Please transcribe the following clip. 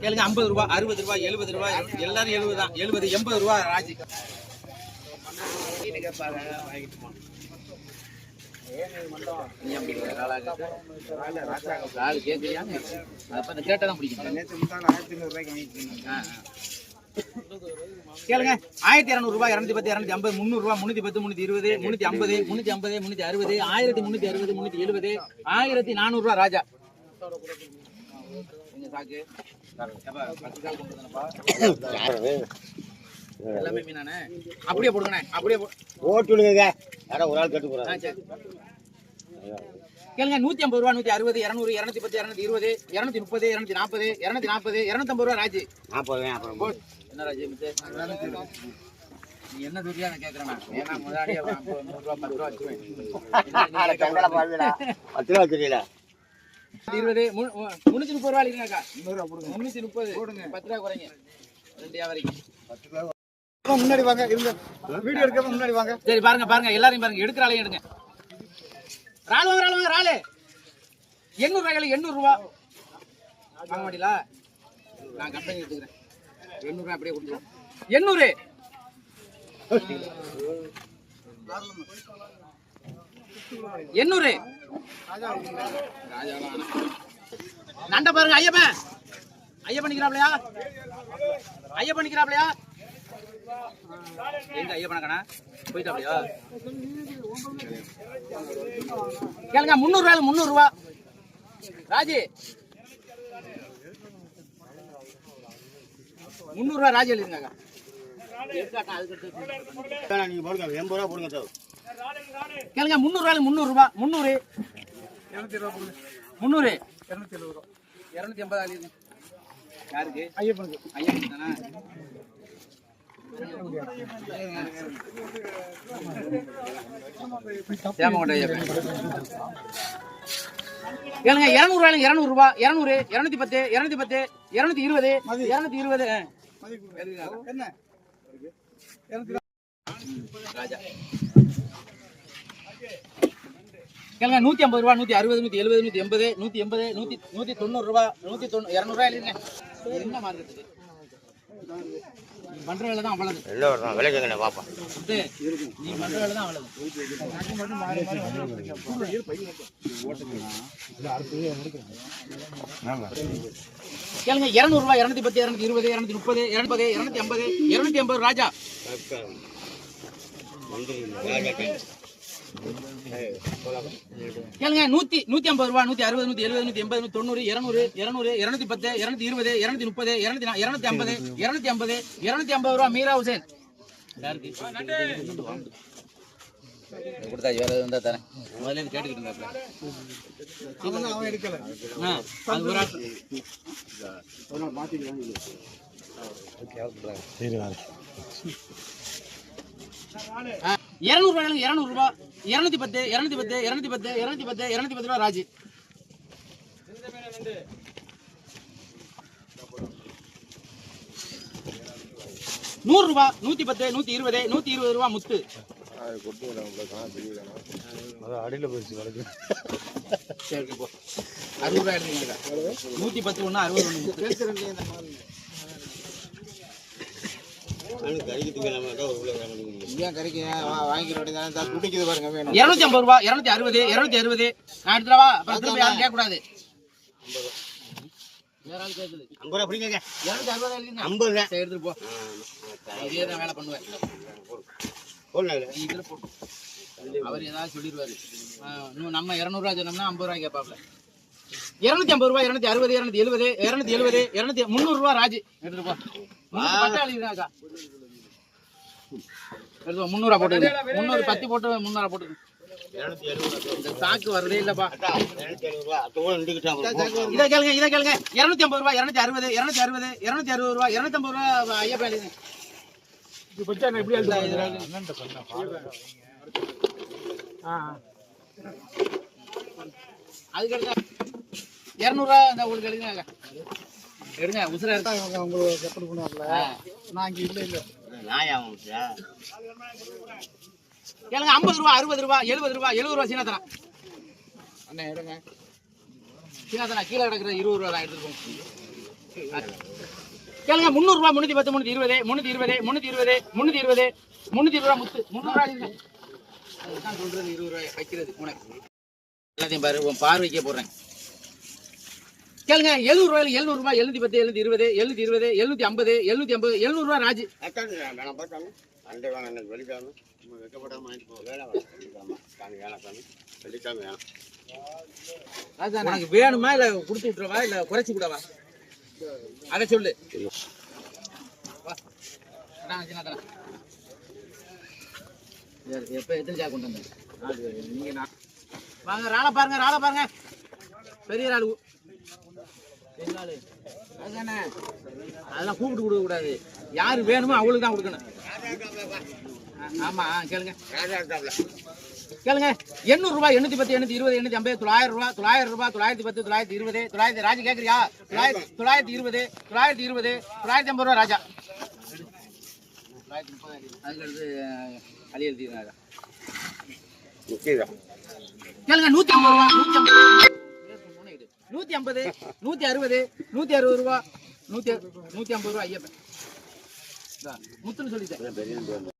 கேளுங்க ஐம்பது ரூபா அறுபது ரூபாய் எழுபது ரூபா எல்லாரும் எழுபதுதான் எழுபது எண்பது ரூபா ராஜி. கேட்டதான் பிடிக்கும் நேற்று ஆயிரத்தி ஐநூறுரூவாய்க்கு வாங்கிட்டு கேளுங்க. ஆயிரத்தி இருநூறு ரூபாய் இருநூத்தி பத்து இருநூத்தி ஐம்பது முந்நூறு ரூபாய் முன்னூத்தி பத்து முன்னூத்தி இருபது முன்னூத்தி ஐம்பது முன்னூத்தி ஐம்பது முன்னூத்தி அறுபது ஆயிரத்தி முன்னூத்தி அறுபது முன்னூத்தி எழுபது ஆயிரத்தி நானூறு ரூபாய் ராஜா. எல்லாமே மீனானே? அப்படியே போடுங்கண்ணே அப்படியே போ- ஓட்டு விடுங்க யாரோ ஒரு ஆள் கேட்டு. கேளுங்க நூத்தி ஐம்பது ரூபா நூத்தி அறுபது இருநூறு இருநூத்தி பத்து இருநூத்தி இருபது இருநூத்தி முப்பது இருநூத்தி நாற்பது இருநூத்தி நாற்பது இருநூத்தி ஐம்பது ரூபா ராஜு. நாற்பது அப்புறம் போடு. என்ன ராஜு? நீ என்ன துரியா நான். ஏன்னா ஐம்பது, நூறு ரூபா பத்து ரூபா வச்சுருவேன். பத்து ரூபா தெரியல இருபது முன்னூத்தி முப்பது ரூபா இல்லைங்கக்கா முன்னூத்தி முப்பது. பத்து ரூபா குறைங்க. ரெண்டு வியாபாரிக்கு. முன்னாடி வாங்க இருங்க. வீடியோ எடுக்க முன்னாடி வாங்க. சரி பாருங்க பாருங்க. எல்லாரையும் பாருங்க. எடுக்கிற ஆளையும் எடுங்க. ராலு வாங்க ராலு வாங்க ராலு எண்ணூறு ரூபாய்க்கு எண்ணூறு ரூபா. வாங்க மாட்டீங்களா நான் கம்பெனி எடுத்துக்கிறேன். எண்ணூறு அப்படியே கொடுத்துருவோம் எண்ணூறு! எண்ணூறு! ராஜாவெல்லாம் நண்ட பாருங்க ஐயப்பன்! ஐயப்பன் நிக்கிறாப்லையா? ஐயப்பன் நிக்கிறாப்லையா? எங்க ஐயப்பன கண்ணா? போயிட்டாப்லையா? கேளுங்க முந்நூறு ரூபாய் முந்நூறு ரூபா ராஜி முந்நூறு ரூபாய் ராஜி எழுதுங்க வேணாம், நீங்க போடுங்க எண்பது ரூபா போடுங்க சார் கேளுங்க முந்நூறு ரூபாய் முந்நூறு. ரூபா முந்நூறு. முந்நூறு இருநூத்தி எழுபது ரூபா இருநூத்தி ஆளு. யாருக்கு? ஐயப்பனுக்கு. ஐயப்பன் தானே ஐயப்பன். கேளுங்க இருநூறு ரூபாய் இருநூறு ரூபாய் இருநூறு இருநூத்தி பத்து இருநூத்தி பத்து இருநூத்தி இருபது இருநூத்தி இருபது கேளுங்க நூத்தி ஐம்பது ரூபா நூத்தி அறுபது நூத்தி எழுபது நூத்தி எண்பது நூத்தி எண்பது நூத்தி நூத்தி தொண்ணூறு ரூபா நூத்தி தொண்ணூறு இருநூறு ரூபாய் என்ன மார்க்கெட்டுக்கு நீ பண்ற வேலை தான் அவ்வளவு. எல்லாம் வருதான் விலை கேட்கல பாப்பா. இது, நீ பண்ற வேலை தான் அவ்வளவு. கேளுங்க இருநூறு ரூபாய் இருநூத்தி பத்து இருநூத்தி இருபது இருநூத்தி முப்பது இருநூத்தி இருநூத்தி ஐம்பது இருநூத்தி ஐம்பது ராஜா. கேளுங்க நூத்தி நூத்தி ஐம்பது ரூபா நூத்தி அறுபது நூத்தி எழுபது நூத்தி எண்பது நூத்தி தொண்ணூறு இருநூறு இருநூறு இருநூத்தி பத்து இருநூத்தி இருபது இருநூத்தி முப்பது இருநூத்தி இருநூத்தி ஐம்பது இருநூத்தி ஐம்பது இருநூத்தி ஐம்பது ரூபா மீரா ஹுசேன் கொடுத்தா வேற இருந்தா தரேன். முதல்ல இருந்து கேட்டுக்கிட்டு அவன் அவன் எடுக்கல அது ஒரு ஆள். ஆ, இருநூறு ரூபாய் இருநூறு ரூபாய். இருநூத்தி பத்து இருநூத்தி பத்து இருநூத்தி பத்து இருநூத்தி பத்து இருநூத்தி பத்து ரூபா ராஜு. நூறு ரூபாய் நூத்தி பத்து நூத்தி இருபது நூத்தி இருபது ரூபா முத்து. சரி போ. அறுபது ரூபாய் நூத்தி பத்து ஒண்ணு அறுபது ஒண்ணு இருநூத்தி ஐம்பது ரூபா இருநூத்தி அறுபது இருநூத்தி அறுபது. நான் எடுத்துடவா அப்புறம் திரும்ப யாரும் கேட்க கூடாது எடுத்துட்டு போ. இதே தான் வேலை பண்ணுவேன். இதுல அவர் ஏதாவது சொல்லிடுவாரு. நம்ம இரநூறுவா சொன்னோம்னா ஐம்பது ரூபாய் கேட்பாப்ல இருநூத்தி ஐம்பது ரூபாய் இருநூத்தி அறுபது இருநூத்தி எழுபது இருநூத்தி எழுபது இருநூத்தி முந்நூறு ரூபாய் ராஜு. எடுத்துட்டு போ. முந்நூறுவா போட்டு முந்நூறு பத்து போட்டு முந்நூறுவா போட்டு சாக்கு வருதே இல்லப்பா. ரூபா இதை கேளுங்க இதை கேளுங்க. இருநூத்தி ஐம்பது ரூபாய் இருநூத்தி அறுபது இருநூத்தி அறுபது இருநூத்தி அறுபது ரூபாய் இருநூத்தி ஐம்பது ரூபாய் ஐயா பேலுங்க இது பச்சை எப்படி அதுக்கு எடுத்தா இரநூறுவா இந்த உங்களுக்கு எழுதுங்க எடுங்க உசுரா அவங்க உங்களுக்கு எப்படி பண்ணுவாங்கல்ல நான் இங்க இல்ல இல்ல. நாய் கேளுங்க ஐம்பது ரூபா அறுபது ரூபா எழுபது ரூபா எழுபது ரூபா சீனாத்தனா அண்ணா எடுங்க. சீனாத்தனா கீழே கிடக்குற இருபது ரூபா தான் எடுத்துக்கோங்க கேளுங்க முந்நூறு ரூபா முந்நூத்தி பத்து முந்நூத்தி இருபது முந்நூத்தி இருபது முந்நூத்தி இருபது முந்நூத்தி இருபது முந்நூத்தி இருபது ரூபா முத்து முந்நூறு ரூபா இல்ல. அதுதான் சொல்றது இருபது ரூபாய் வைக்கிறது உனக்கு. எல்லாத்தையும் பாரு உன் பார்வைக்கே போடுறேன். கேளுங்க எழுநூறு ரூபாயில எழுநூறு ரூபாய் எழுநூத்தி பத்து எழுநூத்தி இருபது எழுநூத்தி இருபது எழுநூத்தி ஐம்பது எழுநூத்தி ஐம்பது எழுநூறு ரூபா ராஜு. அதான் வேணாம் பார்த்தாங்க அண்டை வாங்க எனக்கு வேணாம் இல்ல கொடுத்து விட்டுறவா இல்ல குறைச்சு விடவா? அதை சொல்லு. எப்ப எத்தனை கொண்டு பேரு. நீங்க நான். வாங்க ராளை பாருங்க ராளை பாருங்க. பெரிய ராளு அதெல்லாம் கூப்பிட்டு கொடுக்க கூடாது. யாரு வேணுமோ அவங்களுக்கு தான் கொடுக்கணும். ஆமா கேளுங்க. கேளுங்க. எண்ணூறு ரூபாய் எண்ணூத்தி பத்து எண்ணூத்தி இருபது எண்ணூத்தி ஐம்பது தொள்ளாயிரம் ரூபாய் தொள்ளாயிரம் ரூபாய் தொள்ளாயிரத்தி பத்து தொள்ளாயிரத்தி இருபது தொள்ளாயிரத்தி ராஜா கேக்குறியா? தொள்ளாயிரத்தி தொள்ளாயிரத்தி இருபது தொள்ளாயிரத்தி இருபது தொள்ளாயிரத்தி ஐம்பது ரூபா ராஜா. தொள்ளாயிரத்தி முப்பது அதுக்கு அடுத்து அலி எழுதி ராஜா கேளுங்க நூத்தி ஐம்பது ரூபா நூத்தி ஐம்பது நூத்தி ஐம்பது நூத்தி அறுபது நூத்தி அறுபது ரூபா நூத்தி நூத்தி ஐம்பது ரூபா ஐயப்பன். முத்துன்னு சொல்லிட்டேன். பெரிய